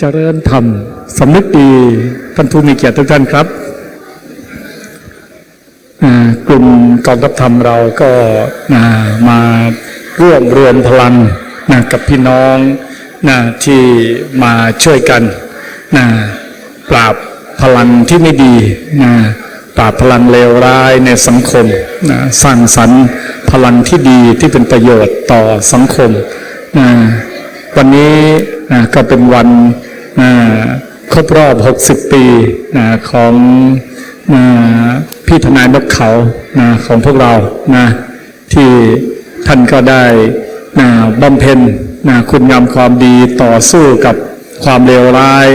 เจริญธรรมสำนึกดีท่านผู้มีเกียรติทุกท่านครับกลุ่มกองทัพธรรมเราก็มาร่วมรวมพลังนะกับพี่น้องนะที่มาช่วยกันนะปราบพลังที่ไม่ดีนะปราบพลังเลวร้ายในสังคมนะสร้างสรรค์พลังที่ดีที่เป็นประโยชน์ต่อสังคมนะวันนี้นะก็เป็นวัน ครบรอบ 60 ปีนะของนะพี่ทนายนกเขานะของพวกเรานะที่ท่านก็ได้นะบำเพ็ญนะคุณงามความดีต่อสู้กับความเลวร้าย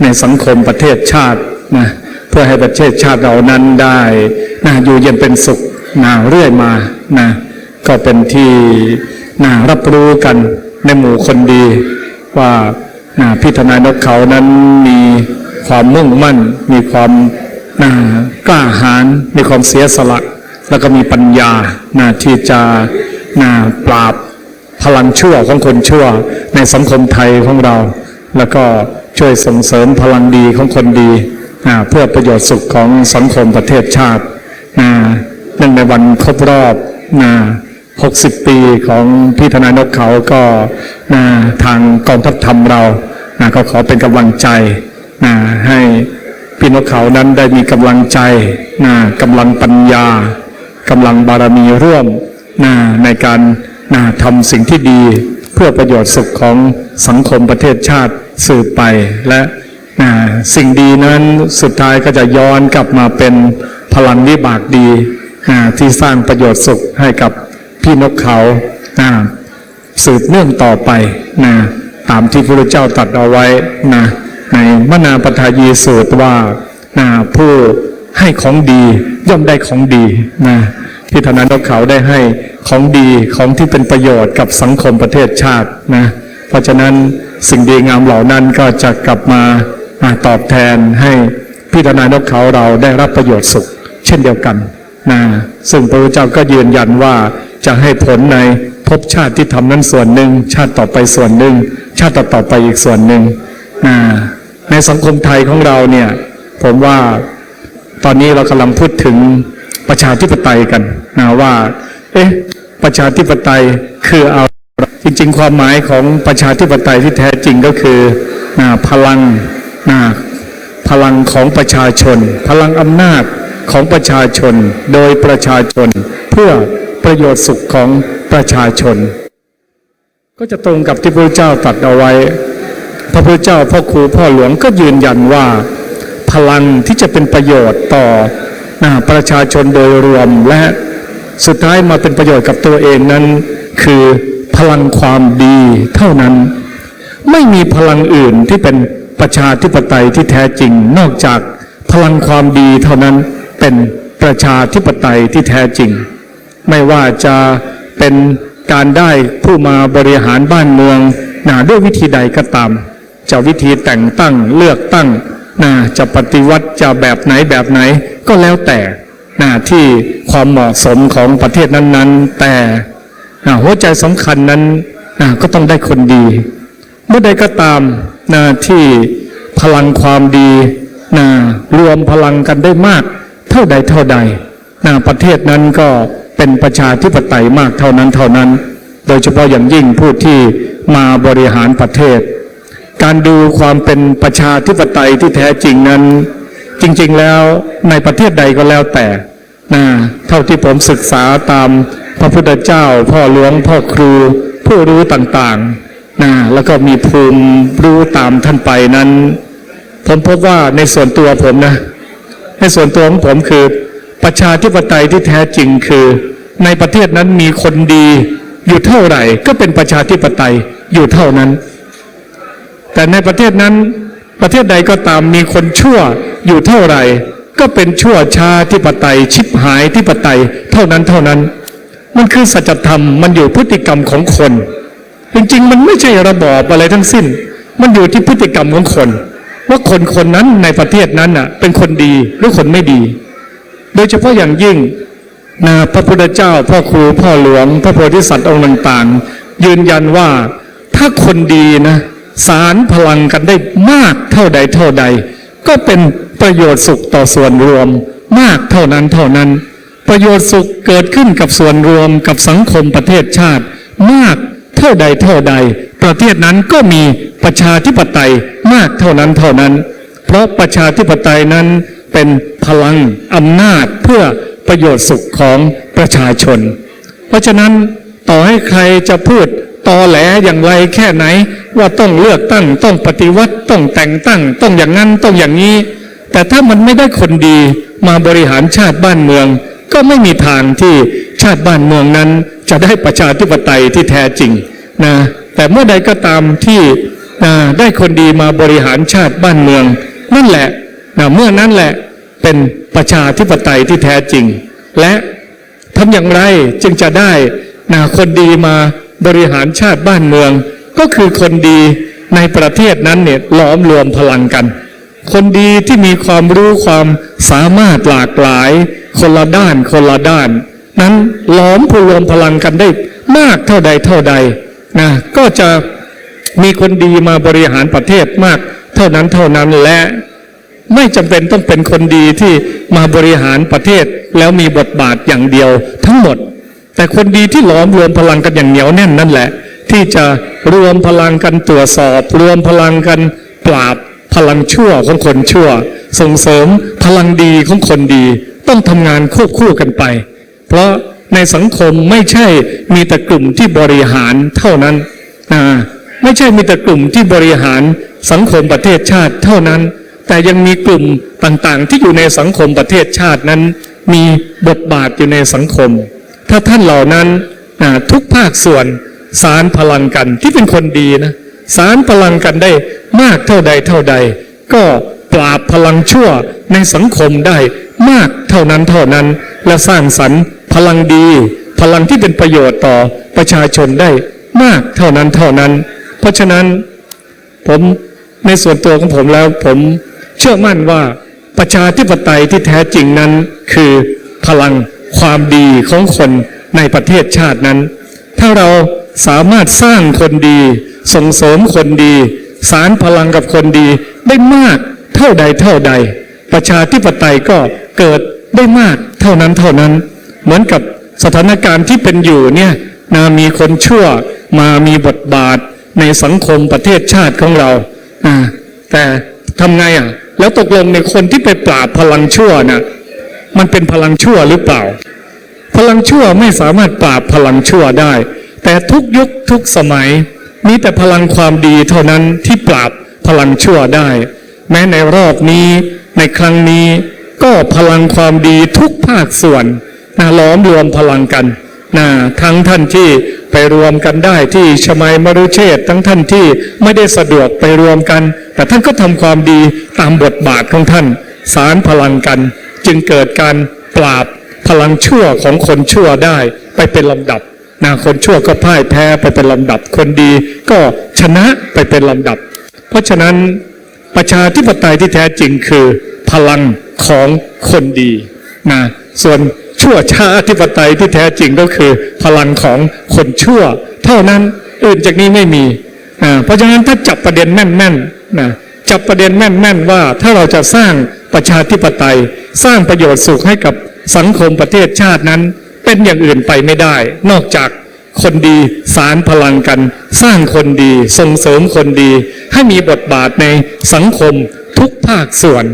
ในสังคมประเทศชาตินะเพื่อให้ประเทศชาติเรานั้นได้นะอยู่เย็นเป็นสุขนะเรื่อยมานะก็เป็นที่นะรับรู้กันในหมู่คนดีว่าอ่า พี่ทนายนกเขานั้นมีความมุ่งมั่น มีความกล้าหาญมีความเสียสละ แล้วก็มีปัญญาที่จะปราบพลังชั่วของคนชั่วในสังคมไทยของเรา แล้วก็ช่วยส่งเสริมพลังดีของคนดีเพื่อประโยชน์สุขของสังคมประเทศชาติเนื่องในวันครบรอบ 60 ปีของพี่ธนานกเขาก็นะทางกองทัพธรรมเรานะก็ขอเป็นกำลังใจนะให้พี่นกเขานั้นได้มีกำลังใจนะกำลังปัญญากำลังบารมีร่วมนะในการนะทำสิ่งที่ดีเพื่อประโยชน์สุขของสังคมประเทศชาติสืบไปและนะสิ่งดีนั้นสุดท้ายก็จะย้อนกลับมาเป็นพลังวิบากดีนะที่สร้างประโยชน์สุขให้กับ พี่นกเขานะสืบเนื่องต่อไปนะตามที่พระเจ้าตรัดเอาไว้นะในมนาปทายีสูตรว่านะผู้ให้ของดีย่อมได้ของดีนะพี่ธนานกเขาได้ให้ของดีของที่เป็นประโยชน์กับสังคมประเทศชาตินะเพราะฉะนั้นสิ่งดีงามเหล่านั้นก็จะกลับมาอ่าตอบแทนให้พี่ธนานกเขาเราได้รับประโยชน์สุข เช่นเดียวกันนะซึ่งพระเจ้าก็ยืนยันว่า จะให้ผลในภพชาติที่ทำนั้นส่วนหนึ่ง ชาติต่อไปส่วนหนึ่ง ชาติต่อๆไปอีกส่วนหนึ่งในสังคมไทยของเราเนี่ย ผมว่าตอนนี้เรากำลังพูดถึงประชาธิปไตยกันนะว่า เอ๊ะ ประชาธิปไตยคือเอาจริง ๆ ความหมายของประชาธิปไตยที่แท้จริงก็คือนะพลังนะพลังของประชาชน พลังอำนาจของประชาชน โดยประชาชนเพื่อ ประโยชน์สุขของประชาชน ก็จะตรงกับที่พระเจ้าตรัสเอาไว้ พระพุทธเจ้าพ่อครูพ่อหลวงก็ยืนยันว่า พลังที่จะเป็นประโยชน์ต่อนะประชาชนโดยรวมและสุดท้ายมาเป็นประโยชน์กับตัวเองนั้น คือพลังความดีเท่านั้น ไม่มีพลังอื่นที่เป็นประชาธิปไตยที่แท้จริงนอกจากพลังความดีเท่านั้นเป็นประชาธิปไตยที่แท้จริง ไม่ว่าจะเป็นการได้ผู้มาบริหารบ้านเมืองนะด้วยวิธีใดก็ตาม จะวิธีแต่งตั้งเลือกตั้งนะจะปฏิวัติจะแบบไหนแบบไหนก็แล้วแต่นะที่ความเหมาะสมของประเทศนั้นๆ แต่นะหัวใจสำคัญนั้นนะก็ต้องได้คนดี เมื่อใดก็ตามนะที่พลังความดีนะรวมพลังกันได้มาก เท่าใดเท่าใดนะประเทศนั้นก็ เป็นประชาธิปไตยมากเท่านั้นเท่านั้น โดยเฉพาะอย่างยิ่งผู้ที่มาบริหารประเทศ การดูความเป็นประชาธิปไตยที่แท้จริงนั้น จริง ๆแล้วในประเทศใดก็แล้วแต่นะเท่าที่ผมศึกษาตามพระพุทธเจ้า พ่อหลวงพ่อครู ผู้รู้ต่างๆนะแล้วก็มีภูมิรู้ตามท่านไปนั้น ผมพบว่าในส่วนตัวผมนะ ในส่วนตัวของผมคือ ประชาธิปไตยที่แท้จริงคือ ในประเทศนั้นมีคนดีอยู่เท่าไหร่ ก็เป็นประชาธิปไตยอยู่เท่านั้น แต่ในประเทศนั้นประเทศใดก็ตามมีคนชั่วอยู่เท่าไหร่ ก็เป็นชั่วชาธิปไตย ชิบหายธิปไตยเท่านั้นเท่านั้น มันคือสัจธรรมมันอยู่พฤติกรรมของคน จริงๆ มันไม่ใช่ระบอบอะไรทั้งสิ้น มันอยู่ที่พฤติกรรมของคน ว่าคนคนนั้นในประเทศนั้นน่ะ เป็นคนดีหรือคนไม่ดี โดยเฉพาะอย่างยิ่งนะพระพุทธเจ้าพ่อครูพ่อหลวง พระโพธิสัตว์องค์ต่างๆ ยืนยันว่าถ้าคนดีนะสารพลังกันได้มากเท่าใดเท่าใด ก็เป็นประโยชน์สุขต่อส่วนรวมมากเท่านั้นเท่านั้น ประโยชน์สุขเกิดขึ้นกับส่วนรวมกับสังคมประเทศชาติ มากเท่าใดเท่าใด ประเทศนั้นก็มีประชาธิปไตยมากเท่านั้นเท่านั้น เพราะประชาธิปไตยนั้น เป็นพลังอำนาจเพื่อประโยชน์สุขของประชาชน เพราะฉะนั้นต่อให้ใครจะพูดตอแหลอย่างไรแค่ไหน ว่าต้องเลือกตั้งต้องปฏิวัติต้องแต่งตั้ง ต้องอย่างนั้นต้องอย่างนี้ แต่ถ้ามันไม่ได้คนดีมาบริหารชาติบ้านเมือง ก็ไม่มีทางที่ชาติบ้านเมืองนั้น จะได้ประชาธิปไตยที่แท้จริงนะแต่เมื่อใดก็ตามที่นะได้คนดีมาบริหารชาติบ้านเมือง นั่นแหละนะ เมื่อนั้นแหละเป็นประชาธิปไตยที่แท้จริง และทำอย่างไรจึงจะได้นะคนดีมาบริหารชาติบ้านเมือง ก็คือคนดีในประเทศนั้นเนี่ยล้อมรวมพลังกัน คนดีที่มีความรู้ความสามารถหลากหลาย คนละด้านคนละด้าน นั้นล้อมพรวมพลังกันได้มากเท่าใดเท่าใดนะก็จะมีคนดีมาบริหารประเทศมาก เท่านั้นเท่านั้นและ ไม่จำเป็นต้องเป็นคนดีที่มาบริหารประเทศแล้วมีบทบาทอย่างเดียวทั้งหมด แต่คนดีที่หลอมรวมพลังกันอย่างเหนียวแน่นนั่นแหละ ที่จะรวมพลังกันตรวจสอบ รวมพลังกันปราบพลังชั่วของคนชั่ว ส่งเสริมพลังดีของคนดี ต้องทำงานควบคู่กันไป เพราะในสังคมไม่ใช่มีแต่กลุ่มที่บริหารเท่านั้นนะไม่ใช่มีแต่กลุ่มที่บริหารสังคมประเทศชาติเท่านั้น แต่ยังมีกลุ่มต่างๆ ที่อยู่ในสังคมประเทศชาตินั้น มีบทบาทอยู่ในสังคม ถ้าท่านเหล่านั้นทุกภาคส่วนสารพลังกันที่เป็นคนดีนะสารพลังกันได้มากเท่าใดเท่าใด ก็ปราบพลังชั่วในสังคมได้มากเท่านั้นเท่านั้น และสร้างสรรค์พลังดี พลังที่เป็นประโยชน์ต่อประชาชนได้มากเท่านั้นเท่านั้น เพราะฉะนั้นผมในส่วนตัวของผมแล้วผม เชื่อมั่นว่าประชาธิปไตยที่แท้จริงนั้น คือพลังความดีของคนในประเทศชาตินั้น ถ้าเราสามารถสร้างคนดี ส่งเสริมคนดี สารพลังกับคนดีได้มากเท่าใดเท่าใด ประชาธิปไตยก็เกิดได้มากเท่านั้นเท่านั้น เหมือนกับสถานการณ์ที่เป็นอยู่เนี่ยนะมีคนชั่วมามีบทบาทในสังคมประเทศชาติของเรา แต่ทำไงอะ แล้วตกลงในคนที่ไปปราบพลังชั่วนะมันเป็นพลังชั่วหรือเปล่า พลังชั่วไม่สามารถปราบพลังชั่วได้ แต่ทุกยุคทุกสมัย มีแต่พลังความดีเท่านั้นที่ปราบพลังชั่วได้ แม้ในรอบนี้ในครั้งนี้ก็พลังความดีทุกภาคส่วนนะล้อมรวมพลังกันนะทั้งท่านที่ ไปรวมกันได้ที่ชมัยมรุเชษฐ์ทั้งท่านที่ไม่ได้สะดวกไปรวมกัน แต่ท่านก็ทำความดีตามบทบาทของท่าน สารพลังกัน จึงเกิดการปราบพลังชั่วของคนชั่วได้ไปเป็นลำดับนะคนชั่วก็พ่ายแพ้ไปเป็นลำดับ คนดีก็ชนะไปเป็นลำดับ เพราะฉะนั้นประชาธิปไตยที่แท้จริงคือพลังของคนดีนะส่วน ชั่วชาธิปไตยที่แท้จริงก็คือ พลังของคนชั่ว เท่านั้นอื่นจากนี้ไม่มีอ่าเพราะฉะนั้นถ้าจับประเด็นแม่นๆนะจับประเด็นแม่นๆว่าถ้าเราจะสร้างประชาธิปไตย สร้างประโยชน์สุขให้กับสังคมประเทศชาตินั้น เป็นอย่างอื่นไปไม่ได้ นอกจากคนดีสารพลังกัน สร้างคนดีส่งเสริมคนดี ให้มีบทบาทในสังคมทุกภาคส่วน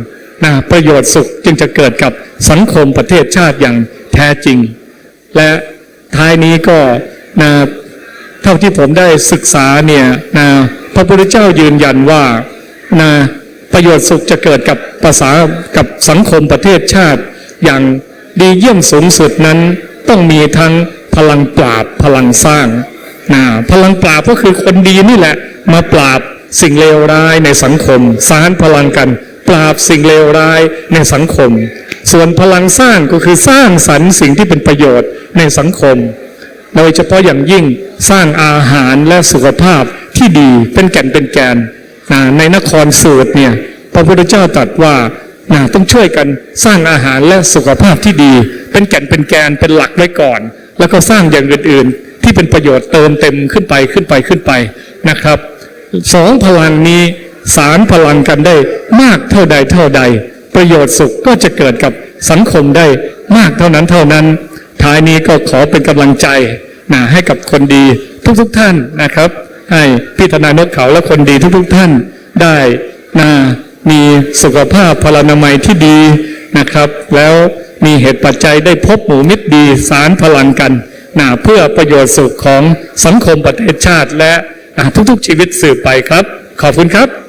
ประโยชน์สุขจึงจะเกิดกับสังคมประเทศชาติอย่างแท้จริง และท้ายนี้ก็นะเท่าที่ผมได้ศึกษาเนี่ยนะพระพุทธเจ้ายืนยันว่านะประโยชน์สุขจะเกิดกับภาษากับสังคมประเทศชาติ อย่างดีเยี่ยมสูงสุดนั้นต้องมีทั้งพลังปราบพลังสร้างนะพลังปราบก็คือคนดีนี่แหละ มาปราบสิ่งเลวร้ายในสังคมสารพลังกัน ปราบสิ่งเลวร้ายในสังคม ส่วนพลังสร้างก็คือสร้างสรรค์สิ่งที่เป็นประโยชน์ในสังคม โดยเฉพาะอย่างยิ่งสร้างอาหารและสุขภาพที่ดีเป็นแก่นเป็นแกนนะในนครสูตรเนี่ยพระพุทธเจ้าตรัสว่านะต้องช่วยกันสร้างอาหารและสุขภาพที่ดี เป็นแก่นเป็นแกนเป็นหลักไว้ก่อน แล้วก็สร้างอย่างอื่นๆ ที่เป็นประโยชน์เติมเต็มขึ้นไปขึ้นไปขึ้นไปนะครับสองพลังนี้ สารพลังกันได้มากเท่าใดเท่าใด ประโยชน์สุขก็จะเกิดกับสังคมได้มากเท่านั้นเท่านั้น ท้ายนี้ก็ขอเป็นกำลังใจนะให้กับคนดีทุกๆทท่านนะครับ ให้พี่ทนายนกเขาและคนดีทุกๆทท่านได้นะมีสุขภาพพลานามัยที่ดีนะครับ แล้วมีเหตุปัจจัยได้พบหมู่มิตรดีสารพลังกันนะเพื่อประโยชน์สุขของสังคมประเทศชาติและอ่าทุกๆชีวิตสืบไปครับ ขอบคุณครับ